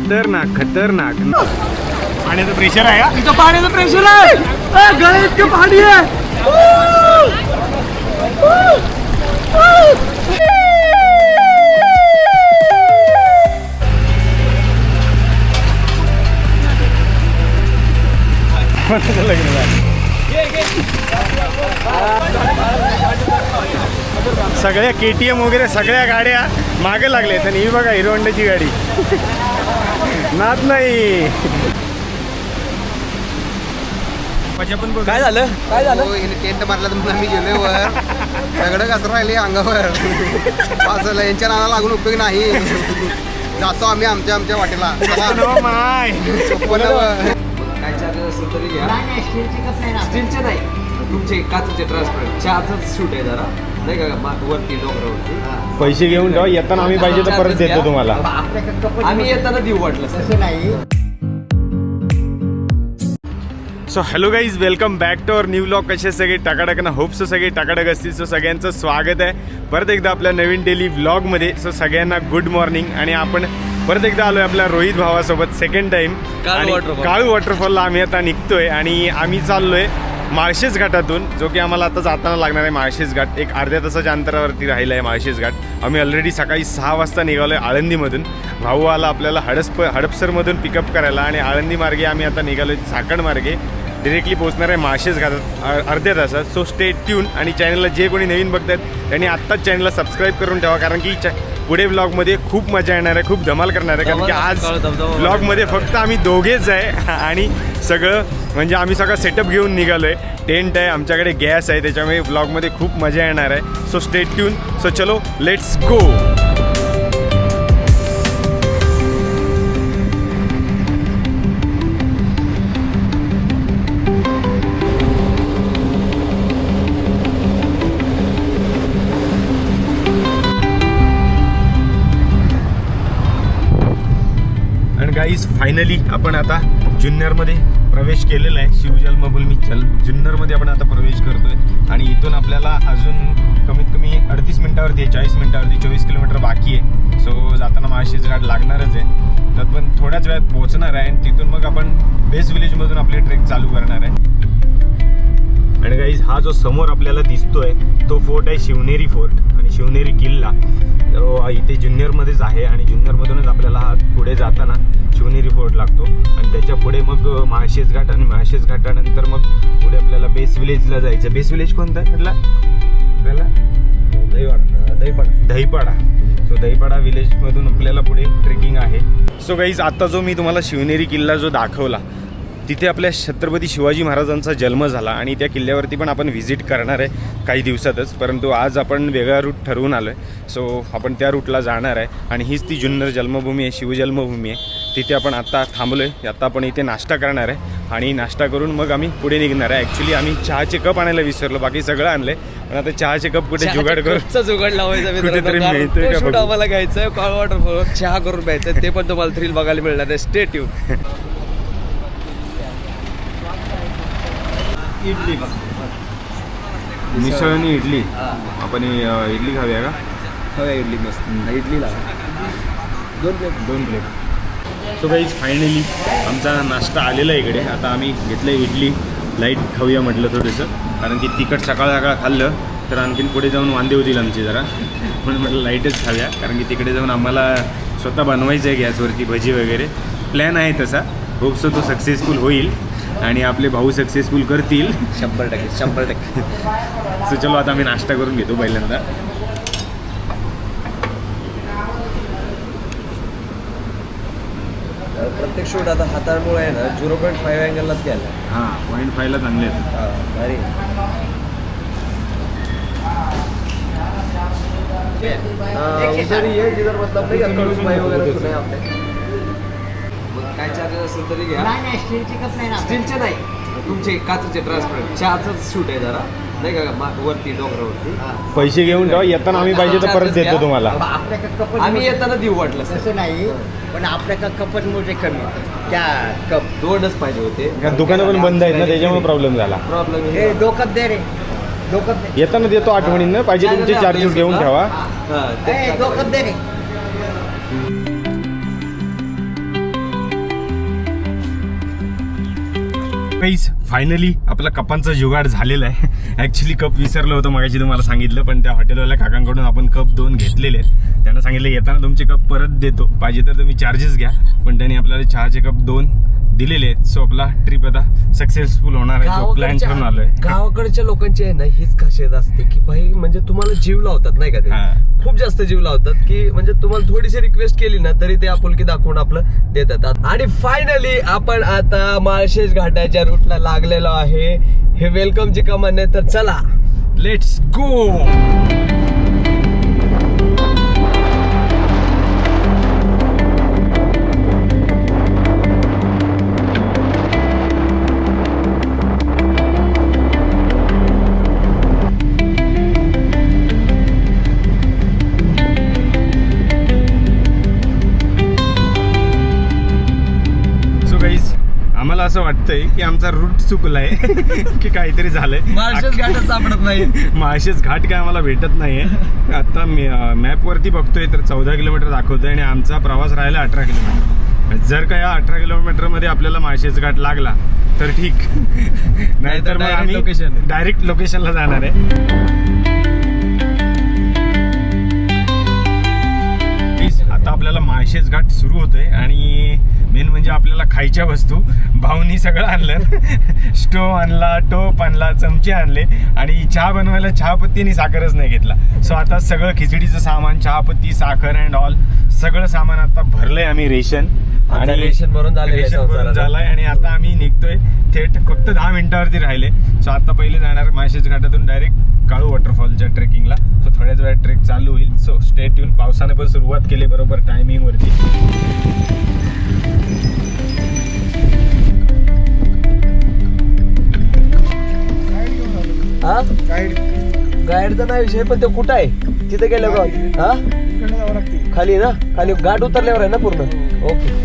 खतरनाक खतरनाक. पाण्याचं प्रेशर आहे का इथं पाण्याचं प्रेशर आहे. गळे इतकं पाणी आहे? सगळ्या के टी एम वगैरे सगळ्या गाड्या मागे लागल्यात आणि ही बघा हिरो होंडाची गाडी. नात नाही. काय झालं? काय झालं? हो टेंट मारला तर म्हणून आम्ही गेलोय वर. सगळं कसं राहिले अंगावर. वाचलं यांच्या नावाला लागून उपयोग नाही. जातो आम्ही आमच्या आमच्या वाटेला. चला. No my. सोपवलं. काय चार्जेस असेल तरी घ्या. स्टीलचे नाही तुमचे काचेचे ट्रान्सपरंट चहाचाच शूट आहे जरा. नाही का? मा- वरती डोंगरावरती पैसे घेऊन ठेवा येताना आम्ही पाहिजे तर परत देतो तुम्हाला. आम्ही येताना देऊ वाटलं असतं. So hello guys welcome back to our new blog कसे सगळे टाकाटक ना? होप सो सगळे टाकाटक असतील. सो सगळ्यांचं स्वागत आहे. परत एकदा आपल्या नवीन डेली व्लॉगमध्ये सो सगळ्यांना गुड मॉर्निंग आणि आपण परत एकदा आलोय आपल्या रोहित भावासोबत second time Kalu waterfall. Kalu वॉटरफॉलला आम्ही आता निघतोय. आणि आम्ही चाललोय माळशेज घाटातून जो की आम्हाला आता जाताना लागणार आहे माळशेज घाट एक अर्ध्या तासाच्या अंतरावरती राहिला आहे माळशेज घाट. आम्ही ऑलरेडी सकाळी सहा वाजता निघालो आहे आळंदीमधून. भाऊ आला आपल्याला हडसप हडपसरमधून पिकअप करायला आणि आळंदी मार्गे आम्ही आता निघालो आहे झाकणमार्गे डिरेक्टली पोहोचणार आहे माळशेज घाटात अ- अर्ध्या तासात. सो स्टे ट्यून आणि चॅनलला जे कोणी नवीन बघतात त्यांनी आत्ताच चॅनलला सबस्क्राईब करून ठेवा कारण की च- पुढे ब्लॉगमध्ये खूप मजा येणार आहे खूप धमाल करणार आहे कारण की आज ब्लॉगमध्ये फक्त आम्ही दोघेच आहे आणि सगळं म्हणजे आम्ही सगळं सेटअप घेऊन निघालो आहे टेंट आहे आमच्याकडे गॅस आहे त्याच्यामुळे ब्लॉगमध्ये खूप मजा येणार आहे. सो स्टे ट्यून सो चलो लेट्स गो गाईज फायनली आपण आता जुन्नरमध्ये प्रवेश केलेला आहे. शिवजन्मभूमी चल जुन्नरमध्ये आपण आता प्रवेश करतोय. आणि इथून आपल्याला अजून कमीत कमी अडतीस मिनिटावरती आहे चाळीस मिनिटावरती चोवीस किलोमीटर बाकी आहे. सो जाताना माळशेज घाट लागणारच आहे. तर पण थोड्याच वेळात पोहोचणार आहे आणि तिथून मग आपण बेस विलेजमधून आपली ट्रेक चालू करणार आहे. आणि गाईज हा जो समोर आपल्याला दिसतोय तो फोर्ट आहे शिवनेरी फोर्ट आणि शिवनेरी किल्ला. तो इथे जुन्नरमध्येच आहे आणि जुन्नरमधूनच आपल्याला हा पुढे जाताना शिवनेरी फोर्ट लागतो. आणि त्याच्या पुढे मग माळशेज घाट आणि माळशेज घाटानंतर मग पुढे आपल्याला बेस विलेजला जायचं. बेस विलेज कोणतं आहे म्हटलं? आपल्याला? दहीवाडा दहीपाडा. दहीपाडा. सो दहीपाडा विलेजमधून आपल्याला पुढे ट्रेकिंग आहे. सो गाईज आता जो मी तुम्हाला शिवनेरी किल्ला जो दाखवला तिथे आपल्या छत्रपती शिवाजी महाराजांचा जन्म झाला आणि त्या किल्ल्यावरती पण आपण व्हिजिट करणार आहे काही दिवसातच. परंतु आज आपण वेगळा रूट ठरवून आलो आहे सो आपण त्या रूटला जाणार आहे आणि हीच ती जुन्नर जन्मभूमी आहे शिवजन्मभूमी आहे. तिथे आपण आत्ता थांबलो आहे आता आपण इथे नाश्ता करणार आहे आणि नाश्ता करून मग आम्ही पुढे निघणार आहे. ॲक्च्युली आम्ही चहाचे कप आणायला विसरलो. बाकी सगळं आणलं पण आता चहाचे कप कुठे जुगाड करून जुगाड लावायचा. आम्हाला घ्यायचं वॉटरफॉल चहा करून प्यायचं ते पण तुम्हाला थ्रिल बघायला मिळणार आहे. स्टे ट्यून इडली मिसळ आणि इडली. आपण इडली खाऊया का? हो इडली मस्त. इडली लावा दोन प्लेट. दोन प्लेट. सो गाईज फायनली आमचा नाश्ता आलेला आहे इकडे. आता आम्ही घेतलं इडली. लाइट खाऊया म्हटलं थोडंसं. कारण की तिखट सकाळ सकाळ खाल्लं तर आणखीन पुढे जाऊन वांदे होतील आमचे जरा. म्हणून म्हटलं लाईटच खाऊया. कारण की तिकडे जाऊन आम्हाला स्वतः बनवायचं आहे गॅसवरती भजी वगैरे. प्लॅन आहे तसा. होप्सो तो सक्सेसफुल होईल. आणि आपले भाऊ सक्सेसफुल करतील. शंभर टक्के शंभर टक्के. सो चलो आता आम्ही नाश्ता करून घेतो पहिल्यांदा. प्रत्येक शूट आता हाताळमुळे आहे ना झिरो पॉईंट फाईव्ह अँगललाच गेला. हां पॉईंट फायला चांगले आहेत हा भारी. उधर जिधर मतलब नहीं अक्कड़ उपाय वगैरह सुने आपने मग काय चार्जेस असेल तरी घ्या. नाही नाही स्टीलची कप नाही ना स्टीलचे नाही. तुमचे काचेचे ट्रान्सपरंट चहाचाच शूट आहे जरा. नाही का मा- वरती डोंगरावरती. पैसे घेऊन ठेवा येताना आम्ही पाहिजे तर परत देतो तुम्हाला. आपल्याकडे कपच आम्ही येताना देऊ वाटलं. तसं नाही पण आपल्याकडे कपच मोठे कमी. त्या कप दोनच पाहिजे होते. कारण दुकानं पण बंद आहेत ना त्याच्यामुळे प्रॉब्लेम झाला. प्रॉब्लेम हे डोकत दे रे. डोकत दे. येताना देतो आठवणीनं पाहिजे तुमचे चार्जेस घेऊन ठेवा. हा ते ए, डोकत दे रे. काहीच फायनली आपला कपांचा जुगाड झालेला आहे. ॲक्च्युली कप विसरलं होतं मगाशी तुम्हाला सांगितलं पण त्या हॉटेलवाल्या काकांकडून आपण कप दोन घेतलेले आहेत. त्यांना सांगितलं येताना तुमचे कप परत देतो. पाहिजे तर तुम्ही चार्जेस घ्या. पण त्यांनी आपल्याला चहाचे कप दोन दिलेले आहेत. सो आपला ट्रिप आता सक्सेसफुल होणार आहे जो प्लॅन ठरून आलोय. गावाकडच्या लोकांची आहे ना हीच खासियत असते की भाई म्हणजे तुम्हाला जीव लावतात नाही का. ते? खूप जास्त जीव लावतात की म्हणजे तुम्हाला थोडीशी रिक्वेस्ट केली ना तरी ते आपुलकी दाखवून आपलं देतात. आणि फायनली आपण आता माळशेज घाटाच्या रूटला लागलेलो आहे. हे वेलकमची कमान आहे तर चला लेट्स गो असं वाटतंय की आमचा रूट चुकलाय की काहीतरी झालंय. माळशेज घाटच सापडत नाही माळशेज घाट काय आम्हाला भेटत नाहीये. आता मी मॅप वरती बघतोय तर चौदा किलोमीटर दाखवतोय आणि आमचा प्रवास राहिला अठरा किलोमीटर. जर का या अठरा किलोमीटरमध्ये आपल्याला माळशेज घाट लागला तर ठीक. नाहीतर मग आम्ही location. डायरेक्ट लोकेशनला जाणार आहे. आता आपल्याला माळशेज घाट सुरू होतोय आणि मेन म्हणजे आपल्याला खायच्या वस्तू भाऊनी सगळं आणलं. स्टोव आणला टोप आणला चमचे आणले आणि चहा बनवायला चहापत्ती आणि साखरच नाही घेतला. सो आता सगळं खिचडीचं सामान चहापत्ती साखर अँड ऑल सगळं सामान आता भरलंय आम्ही रेशन. आता रेशन भरून रेशन भरून. झालंय आणि आता आम्ही निघतोय थेट फक्त दहा मिनिटावरती राहिले. सो आता पहिले जाणार माळशेज घाटातून डायरेक्ट काळू वॉटरफॉलच्या ट्रेकिंगला सो थोड्याच वेळात ट्रेक चालू होईल. सो स्टेट येऊन पावसाने पण सुरुवात केली बरोबर टायमिंग वरती. हा? गाईडचा नाही विषय पण तो कुठं आहे? तिथे गेलो का हा? खाली ना? खाली घाट उतरल्यावर आहे ना पूर्ण? ओके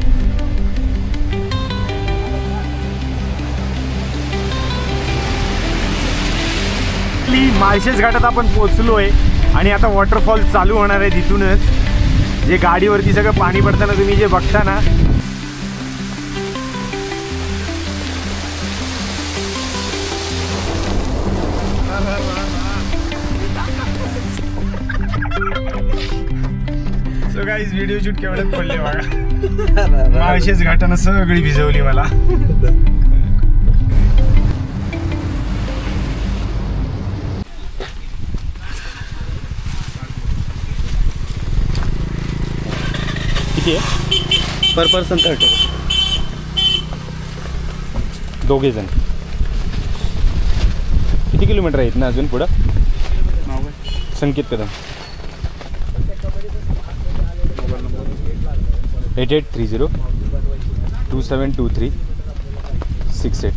माळशेज घाटात आपण पोहोचलोय आणि आता वॉटरफॉल चालू होणार आहे तिथूनच. जे गाडीवरती सगळं पाणी पडताना तुम्ही जे बघता ना. सो गाईज व्हिडिओ शूट केवढ्यात पडले बघा. माळशेज घाटानं सगळी भिजवली मला. किती आहे. पर पर्सन थर्टी दोघे जण. किती किलोमीटर आहेत ना अजून पुढं? Sanket Kadam. Eight eight three zero two seven two three six eight.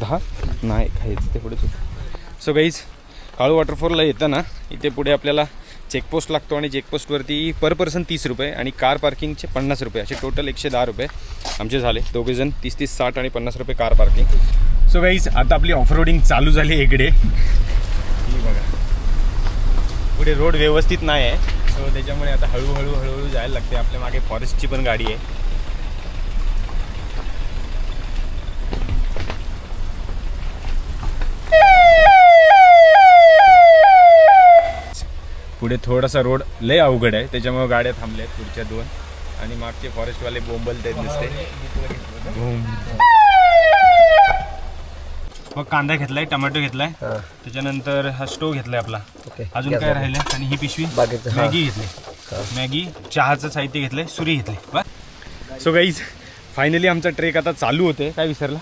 दहा? नाही खायचं ते पुढेच सो गाईज काळू वॉटरफॉलला येताना इथे पुढे आपल्याला चेकपोस्ट लागतो आणि चेकपोस्टवरती पर पर्सन तीस रुपये आणि कार पार्किंगचे पन्नास रुपये. असे टोटल एकशे दहा रुपये आमचे झाले. दोघेजण तीस तीस साठ आणि पन्नास रुपये कार पार्किंग सो गाईज आता आपली ऑफरोडिंग चालू झाली इकडे. बघा. पुढे रोड व्यवस्थित नाही आहे सो त्याच्यामुळे आता हळूहळू हळूहळू जायला लागते. आपल्या मागे फॉरेस्टची पण गाडी आहे. पुढे थोडासा रोड लय अवघड आहे. त्याच्यामुळे गाड्या थांबल्या आहेत पुढच्या दोन. आणि मागचे फॉरेस्टवाले बोंबल ते दिसते. मग कांदा घेतलाय टोमॅटो घेतलाय. त्याच्यानंतर हा स्टोव घेतलाय आपला. अजून काय राहिलं? आणि ही पिशवी. मॅगी घेतली. मॅगी चहाचं साहित्य घेतलंय सुरी घेतली. बस सो गाईज फायनली आमचा ट्रेक आता चालू होते काय विसरला?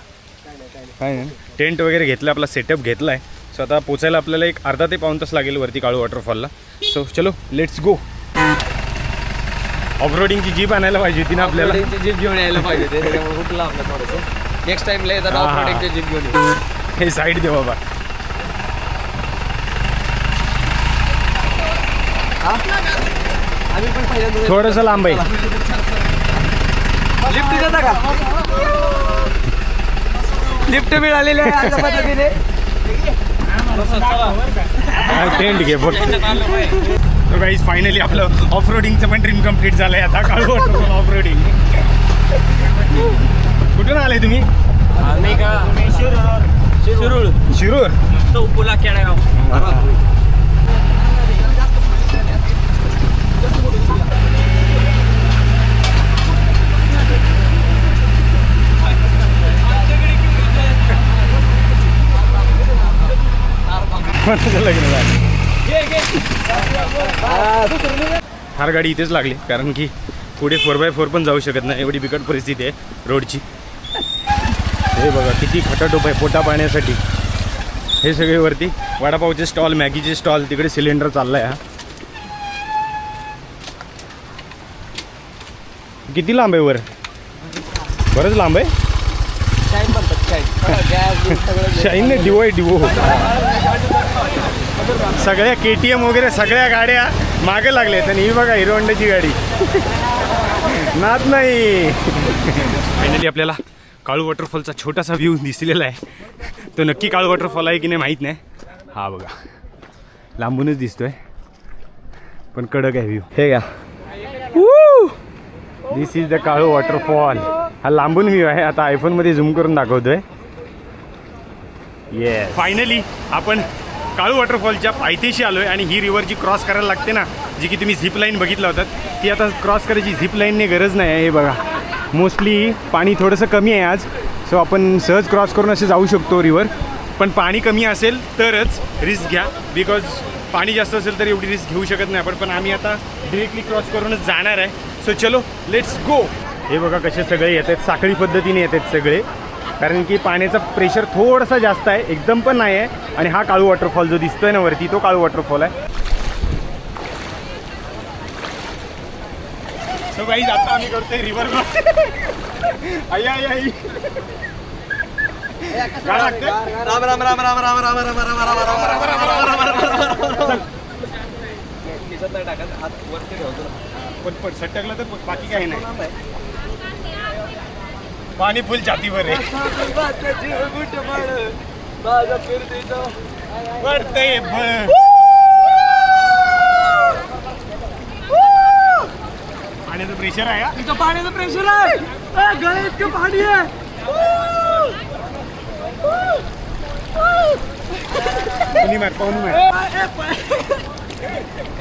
काय नाही टेंट वगैरे घेतलं आपला सेटअप घेतलाय. सो आता पोचायला आपल्याला एक अर्धा ते पाऊन तास लागेल वरती काळू वॉटरफॉलला सो चलो लेट्स गो ऑफरोडिंगची जीप आणायला पाहिजे होती ना आपल्याला. जीप घेऊन यायला पाहिजे ते त्याच्यामुळे थोडंसं. नेक्स्ट टाइमला येतात. ऑफरोडिंगची जीप घेऊन येऊ हे साईड दे बाबा. आम्ही पण पहिल्यांदा थोडस लांब आहे. लिफ्ट देता का? लिफ्ट मिळालेली आहे पद्धतीने. टेंट घे तर गाईज फायनली आपलं ऑफ रोडिंगचं पण ड्रीम कंप्लीट झालंय आता. काळू वॉटरफॉल ऑफ रोडिंग कुठून आले तुम्ही? आम्ही का? शिरूळ शिरूर. चौपुला केळगाव कोणाचं लग्न झालं फार गाडी इथेच लागली कारण की पुढे फोर बाय फोर पण जाऊ शकत नाही. एवढी बिकट परिस्थिती आहे रोडची. हे बघा किती खटाटोप आहे पोटा पाण्यासाठी. हे सगळे वरती वडापावचे स्टॉल मॅगीचे स्टॉल तिकडे सिलेंडर चाललाय हा. किती लांब आहे वर? बरंच लांब आहे? शाईन डिवो आहे डिवो सगळ्या के टी एम वगैरे सगळ्या गाड्या मागे लागल्यात आणि ही बघा हिरो होंडाची गाडी. नात नाही. फायनली आपल्याला काळू वॉटरफॉलचा छोटासा व्ह्यू दिसलेला आहे. तो नक्की काळू वॉटरफॉल आहे की नाही माहीत नाही. हा बघा. लांबूनच दिसतोय. पण कडक आहे व्ह्यू हे का this is the Kalu waterfall हा लांबून व्ह्यू आहे. आता आयफोनमध्ये झूम करून दाखवतोय. ये फायनली आपण काळू वॉटरफॉलच्या पायथ्याशी आलोय आणि ही रिव्हर जी क्रॉस करायला लागते ना जी की तुम्ही झिप लाईन बघितलं होतात ती आता क्रॉस करायची झिप लाईनने गरज नाही आहे हे बघा. मोस्टली पाणी थोडंसं कमी आहे आज सो आपण सहज क्रॉस करून असे जाऊ शकतो रिव्हर पण पाणी कमी असेल तरच रिस्क घ्या बिकॉज पाणी जास्त असेल तर एवढी रिस्क घेऊ शकत नाही आपण. पण आम्ही आता डिरेक्टली क्रॉस करूनच जाणार आहे. सो चलो लेट्स गो हे बघा कसे सगळे येत आहेत साखळी पद्धतीने येत आहेत सगळे कारण की पाण्याचं प्रेशर थोडासा जास्त आहे एकदम पण नाही आहे आणि हा काळू वॉटरफॉल जो दिसतोय ना वरती तो काळू वॉटरफॉल आहे सो काही आता आम्ही करतोय रिव्हर आई आई आई काय लागतंय? राम राम राम राम राम राम राम राम राम राम राम पण पण सटकलं तर बाकी काही नाही पाणी फुल छातीवर आहे पाण्याचं प्रेशर आहे तिथं पाण्याचं प्रेशर आहे. गळे इतकं पाणी आहे.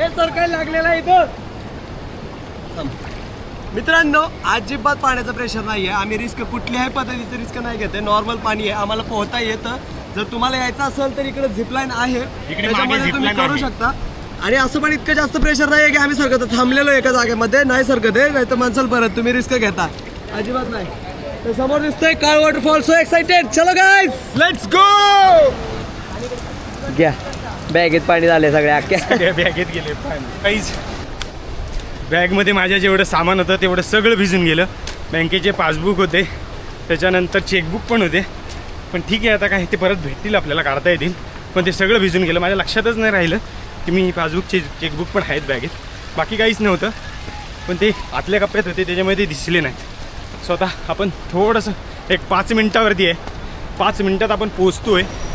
सर काय लागलेला इथं. मित्रांनो अजिबात पाण्याचं प्रेशर नाही आहे आम्ही रिस्क कुठल्याही पद्धतीचं रिस्क नाही घेते नॉर्मल पाणी आहे. आम्हाला पोहता येतं. जर तुम्हाला यायचं असेल तर इकडे झिपलाईन आहे. मागे त्याच्यामध्ये तुम्ही zipline करू आहे. शकता. आणि असं पण इतकं जास्त प्रेशर नाही आहे की आम्ही सरकत थांबलेलो एका जागेमध्ये. नाही सरकत आहे. नाही तर माणसाल परत तुम्ही रिस्क घेता. अजिबात नाही. तर समोर दिसतोय काळ वॉटरफॉल सो एक्साइटेड चलो गाईज लेट्स गो घ्या. बॅगेत पाणी झाले सगळ्या. अख्ख्या बॅगेत गेले काहीच बॅगमध्ये माझ्या जेवढं सामान होतं तेवढं सगळं भिजून गेलं. बँकेचे पासबुक होते. त्याच्यानंतर चेकबुक पण होते. पण ठीक आहे आता काय ते परत भेटतील आपल्याला काढता येतील. पण ते सगळं भिजून गेलं. माझ्या लक्षातच नाही राहिलं की मी पासबुकचे चेकबुक पण आहेत बॅगेत. बाकी काहीच नव्हतं. पण ते आतल्या कप्प्यात होते त्याच्यामुळे ते दिसले नाहीत. स्वतः आपण थोडंसं एक पाच मिनटावरती आहे. पाच मिनटात आपण पोचतो आहे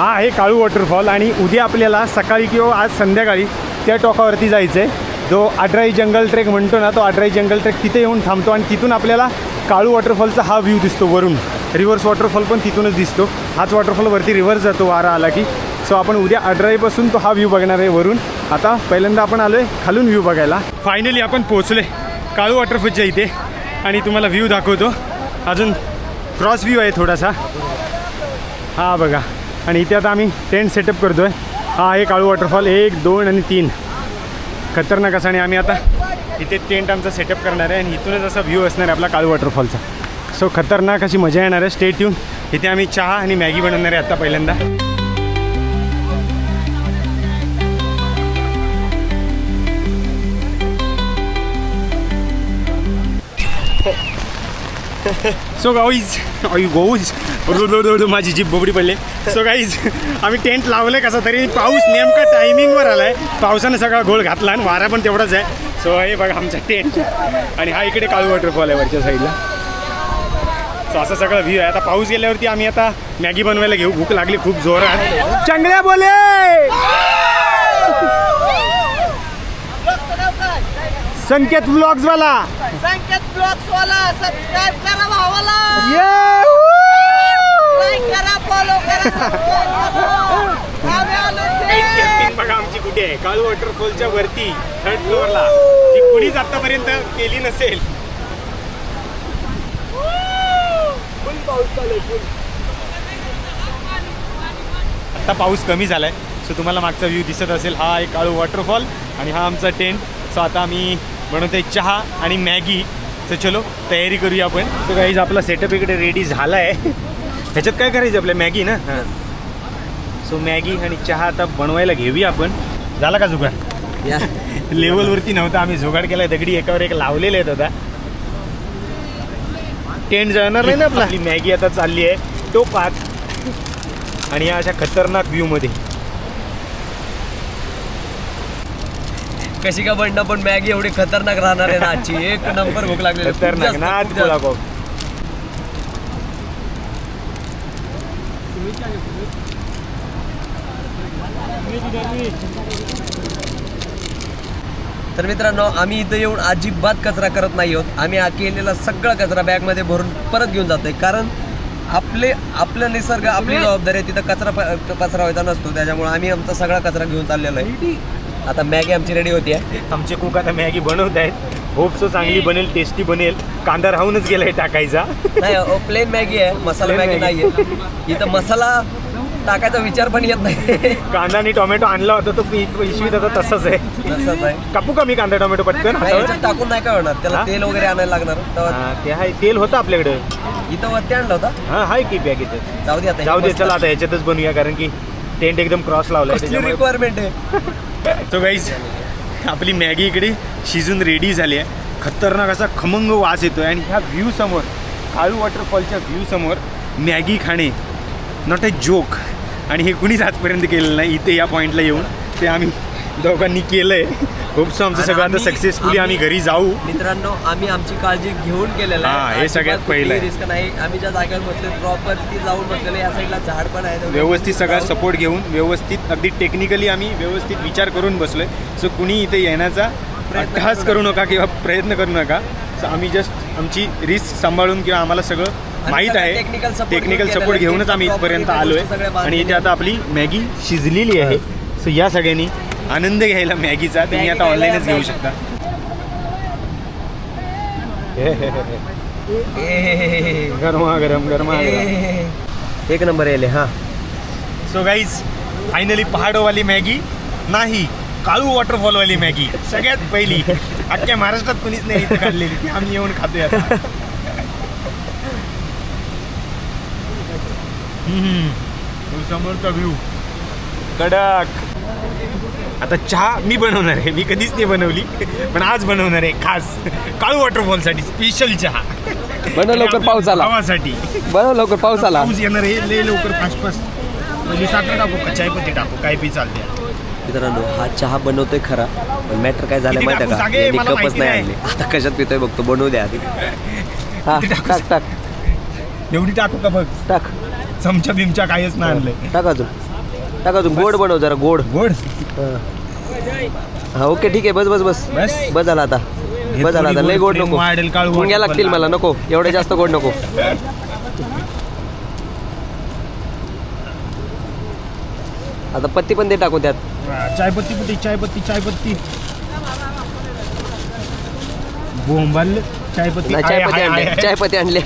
हा आहे काळू वॉटरफॉल आणि उद्या आपल्याला सकाळी किंवा आज संध्याकाळी त्या टॉकावरती जायचं आहे जो आड्राई जंगल ट्रेक म्हणतो ना तो आड्राई जंगल ट्रेक तिथे येऊन थांबतो आणि तिथून आपल्याला काळू वॉटरफॉलचा हा व्ह्यू दिसतो वरून. रिव्हर्स वॉटरफॉल पण तिथूनच दिसतो. हाच वॉटरफॉलवरती रिव्हर्स जातो वारा आला की. सो आपण उद्या अड्राईपासून तो हा व्ह्यू बघणार आहे वरून. आता पहिल्यांदा आपण आलो आहे खालून व्ह्यू बघायला. फायनली आपण पोहोचले काळू वॉटरफॉलच्या इथे. आणि तुम्हाला व्ह्यू दाखवतो. अजून क्रॉस व्ह्यू आहे थोडासा. हा बघा. आणि इथे आता आम्ही टेंट सेटअप करतो आहे हा आहे काळू वॉटरफॉल एक दोन आणि तीन. खतरनाक असा आणि आम्ही आता इथे टेंट आमचा सेटअप करणार आहे आणि इथूनच असा व्ह्यू असणार आहे आपला काळू वॉटरफॉलचा सो खतरनाक अशी मजा येणार आहे. स्टेट येऊन इथे आम्ही चहा आणि मॅगी बनवणार आहे आत्ता पहिल्यांदा. सो गाईज आई गोज माझी जीप बोबडी पडले. सो गाईज आम्ही टेंट लावलंय कसा तरी. पाऊस नेमका टायमिंगवर आलाय. पावसानं सगळा गोळ घातला आणि वारा पण तेवढाच आहे. सो हे बघा आमचा टेंट आणि हा इकडे काळू वॉटरफॉल आहे वरच्या साईडला सो असा सगळा व्ह्यू आहे. आता पाऊस गेल्यावरती आम्ही आता मॅगी बनवायला घेऊ. भूक लागली खूप जोरात. चांगल्या बोले! संकेत ब्लॉग्स वाला. संकेत ब्लॉग्स वाला. सबस्क्राईब करा भावाला. बघा आमची कुठे आहे? काळू वॉटरफॉलच्या वरती थर्ड फ्लोअरला जी कुणीच आतापर्यंत केली नसेल. आता पाऊस कमी झालाय सो तुम्हाला मागचा व्ह्यू दिसत असेल हा आहे काळू वॉटरफॉल आणि हा आमचा टेंट सो आता आम्ही बनवतोय चहा आणि मॅगी. सो चलो तयारी करूया आपण. सो काहीच आपला सेटअप इकडे रेडी झाला आहे ह्याच्यात काय करायचं आपल्या मॅगी ना? हां. सो मॅगी आणि चहा आता बनवायला घेऊया आपण. झाला का जुगाड? या. लेवलवरती नव्हता आम्ही. जुगाड केलाय दगडी एकावर एक लावलेले आहेत आता. टेंट जळणार नाही ना आपला? मॅगी आता चालली आहे. टोपात आणि या अशा खतरनाक व्ह्यू मध्ये. कशी का बनणं पण मॅगी एवढी खतरनाक राहणार आहे ना आजची? एक नंबर भूक. खूप खतरनाक ना खूप जास्त. कोळाकोप तर मित्रांनो आम्ही इथं येऊन अजिबात कचरा करत नाही आहोत. आम्ही केलेला सगळा कचरा बॅगमध्ये भरून परत घेऊन जातोय. कारण आपले आपलं निसर्ग आपली जबाबदारी आहे तिथं कचरा प- कचरा व्हायचा नसतो. त्याच्यामुळे आम्ही आमचा सगळा कचरा घेऊन चाललेलो आहे. आता मॅगी आमची रेडी होती आहे आमचे कुक आता मॅगी बनवत आहेत. होप सो चांगली बनेल टेस्टी बनेल. कांदा राहूनच गेलाय टाकायचा. नाही प्लेन मॅगी आहे मसाला Plain मॅगी. नाही इथं मसाला टाकायचा विचार पण येत नाही. कांदा आणि टोमॅटो आणला होता तो पि- पिशवीत आता तसंच आहे. तसंच आहे. कापू का मी कांदा टोमॅटो पटकन? नाही, याच्यात टाकून नाही काय होणार त्याला हा? तेल वगैरे आणायला लागणार. तेव्हा हा, ते आहे तेल होतं आपल्याकडे. इथं वरती आणलं होता? हा हाय की बॅग इथे. जाऊ दे आता जाऊ दे चला आता याच्यातच बनवूया कारण की टेंट एकदम क्रॉस लावलाय त्याच्यामुळे. रिक्वायरमेंट आहे. तो गाईज आपली मॅगी इकडे शिजून रेडी झाली आहे. खतरनाक असा खमंग वास येतोय आणि ह्या व्ह्यू समोर काळू वॉटरफॉलच्या व्ह्यू समोर मॅगी खाणे नॉट अ जोक आणि हे कुणीच आजपर्यंत केलेलं नाही. इथे या पॉईंटला येऊन ते आम्ही दोघांनी केलंय. खूप सो आमचं सगळं आता सक्सेसफुली आम्ही घरी जाऊ. मित्रांनो आम्ही आमची काळजी घेऊन केलेलं हा, हे सगळ्यात पहिलं आहे. रिस्क नाही. आम्ही ज्या जागेवर बसले प्रॉपर ती जाऊन बसलेले या साईडला झाड पण आहे. व्यवस्थित सगळा सपोर्ट घेऊन व्यवस्थित अगदी टेक्निकली आम्ही व्यवस्थित विचार करून बसलोय. सो कुणी इथे येण्याचा प्रयत्न करू नका. किंवा प्रयत्न करू नका. सो आम्ही जस्ट आमची रिस्क सांभाळून किंवा आम्हाला सगळं माहीत आहे. टेक्निकल सपोर्ट आहे. घेऊनच आम्ही इथपर्यंत गोष्टी सगळ्या आणि इथे आता आपली मॅगी शिजलेली आहे. सो या सगळ्यांनी आनंद घ्यायला मॅगीचा. तुम्ही मॅगी आता ऑनलाईनच घेऊ. शकता. गरमा गरम गरमा गरम एक नंबर येले हा. सो गाईज फायनली पहाडोवाली मॅगी नाही काळू वॉटरफॉलवाली मॅगी सगळ्यात पहिली. अख्ख्या महाराष्ट्रात कुणीच नाही इथे काढलेली ती आम्ही येऊन खातोय आता. हम्म. तो समोरचा व्ह्यू कडक. आता चहा मी बनवणार आहे. मी कधीच नाही बनवली पण आज बनवणार आहे खास. काळू वॉटरफॉलसाठी स्पेशल चहा. बनव लवकर, पाऊस आला. गावासाठी बरं लवकर पाऊस आला पाऊस येणार आहे लय लवकर फास्ट फास्ट पहिली साखर टाकू का? चायपत्ती टाकू? काय बी चालते मित्रांनो हा चहा बनवतोय खरा पण मॅटर काय झालं माहिती टाकू? का? सांगे? यांनी मला कपच माहिती नाही नाही. आणली. आता कशात पितोय बघतो बनवू द्या आधी. हा? टाक टाक. एवढी टाकू का बघ? टाक. चमचा बिमचा काहीच नाही आणलंय. टाक अजून. टाक अजून. गोड बनव जरा गोड. गोड? हा ओके ठीक आहे बस बस बस. बस? बस झाला आता. बस झाला आता. लय गोड नको. मुंग्या लागतील मला नको. एवढे जास्त गोड नको. आता पत्ती पण दे टाकू त्यात. चायपत्ती पुटी चायपत्ती चायपत्ती. बोंबाल चायपत्ती. चायपत्ती आणले. चायपत्ती आणले.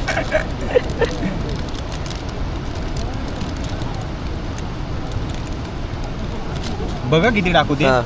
बघा किती टाकू ते हा.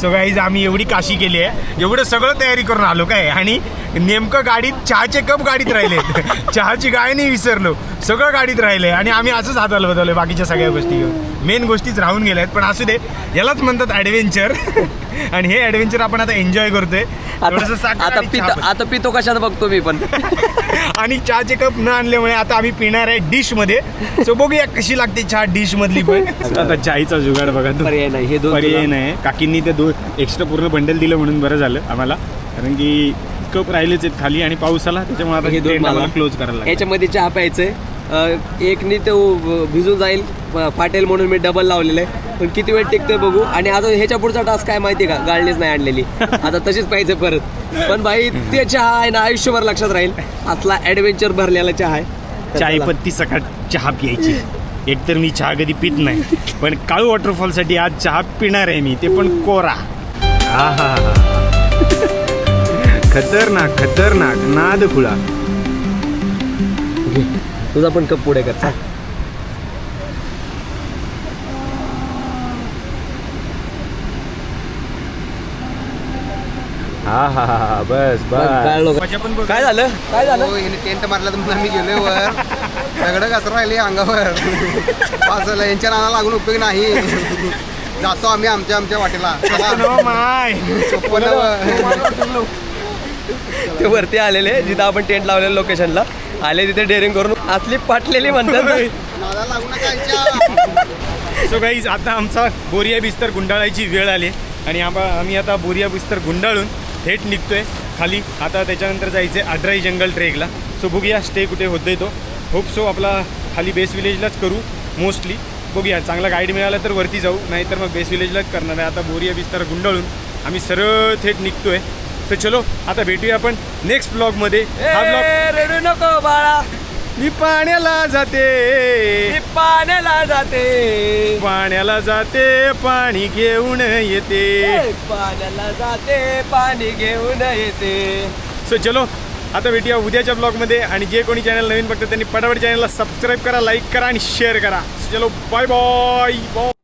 सो गाईज आम्ही एवढी काशी केली आहे. एवढं सगळं तयारी करून आलो काय? आणि नेमकं गाडीत चहाचे कप गाडीत राहिले. चहाची गाय नाही विसरलो. सगळं गाडीत राहिले. आणि आम्ही असंच हाताला बदललोय बाकीच्या सगळ्या गोष्टी घेऊन. मेन गोष्टीच राहून गेल्या आहेत. पण असू दे. यालाच म्हणतात ॲडव्हेंचर आणि हे ॲडव्हेंचर आपण आता एन्जॉय करतोय. थोडंसं साखर आता आणि पितो आता पितो कशात बघतो मी पण. आणि चहाचे कप न आणल्यामुळे आता आम्ही पिणार आहे डिशमध्ये सो बघूया कशी लागते चहा डिश मधली पण आता चायचा जुगाड बघा तो. पर्याय नाही हे दोन पर्याय नाही काकींनी ते दोन एक्स्ट्रा पूर्ण बंडल दिलं म्हणून बरं झालं आम्हाला कारण की कप राहिलेच आहेत खाली आणि पाऊस आला त्याच्यामुळे आता हे दोन मला. क्लोज करायला लागलं. याच्यामध्ये चहा प्यायचंय एकनी तो भिजून जाईल फाटेल म्हणून मी डबल लावलेलं आहे. पण किती वेळ टिकतोय बघू. आणि आता ह्याच्या पुढचा टास्क काय माहिती का? गाळणीच नाही आणलेली. आता तशीच प्यायचं परत. पण भाई ते चहा आहे ना आयुष्यभर लक्षात राहील. असला ऍडव्हेंचर भरलेला चहा आहे. चायपत्ती सकाळ चहा प्यायची. एकतर मी चहा कधी पित नाही. पण काळू वॉटरफॉलसाठी आज चहा पिणार आहे मी. ते पण कोरा. खतरनाक खतरनाक. नाद खुळा. तुझा पण कप पुढे कर चाल. हा हा हा बस बस. काय झालं? काय झालं? हो हिने टेंट मारला तर म्हणून आम्ही गेलोय वर. सगळं कसं राहिले अंगावर. वाचायला यांच्या नाना लागून उपयोग नाही. जातो आम्ही आमच्या आमच्या वाटेला. चला. सोपं. ते वरती आलेले जिथं आपण टेंट लावलेलं लोकेशनला आले तिथे डेअरिंग करून. असली पाटलेली म्हणतात सो गाईज आता आमचा बोरिया बिस्तर गुंडाळायची वेळ आली आणि आम्हा आम्ही आता बोरिया बिस्तर गुंडाळून थेट निघतोय खाली. आता त्याच्यानंतर जायचं आहे अड्राई जंगल ट्रेकला. सो बघूया स्टे कुठे होतोय तो. होप सो आपला खाली बेस विलेजलाच करू मोस्टली बघूया चांगला गाईड मिळाला तर वरती जाऊ. नाहीतर मग बेस विलेजलाच करणार आहे. आता बोरिया बिस्तर गुंडाळून आम्ही सरळ थेट निघतोय. सो चलो आता भेटूया आपण नेक्स्ट ब्लॉगमध्ये हा ब्लॉग रडू नको बाळा. मी पाण्याला जाते. मी पाण्याला जाते. पाण्याला जाते पाणी घेऊन येते. ए, पाण्याला जाते पाणी घेऊन येते. सो चलो आता भेटूया उद्याच्या ब्लॉगमध्ये आणि जे कोणी चॅनल नवीन बघतात त्यांनी पटापट चॅनलला सबस्क्राईब करा लाईक करा आणि शेअर करा. So, चलो बाय बाय बाय